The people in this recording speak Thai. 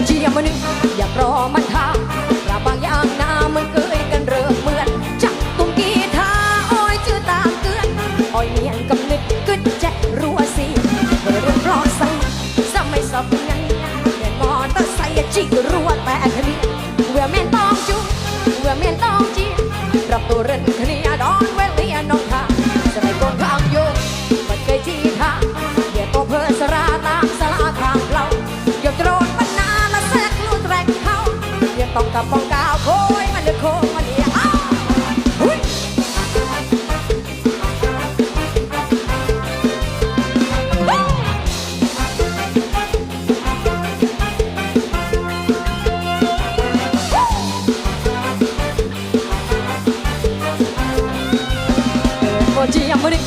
ดเชียมันนึงอย่ารอมันทาอย่าบางอย่างนามันเกยกันเริ่มเหมือนจักตุงกีทาอ้อยชื่อตามเกือนอ้อยเมียนกำนึกกึดแจรัวสีเพื่รุ่นรอใส่ซ้ำไม่สับงันเดินมอเตอร์ไซค์จิรัวแต่ทะเบียเวื่แม่นต้องจุเวื่อแม่นต้อง กับปองกาวโคยมันเดือโคงมันเดียวโอ้ยยังไม่ได้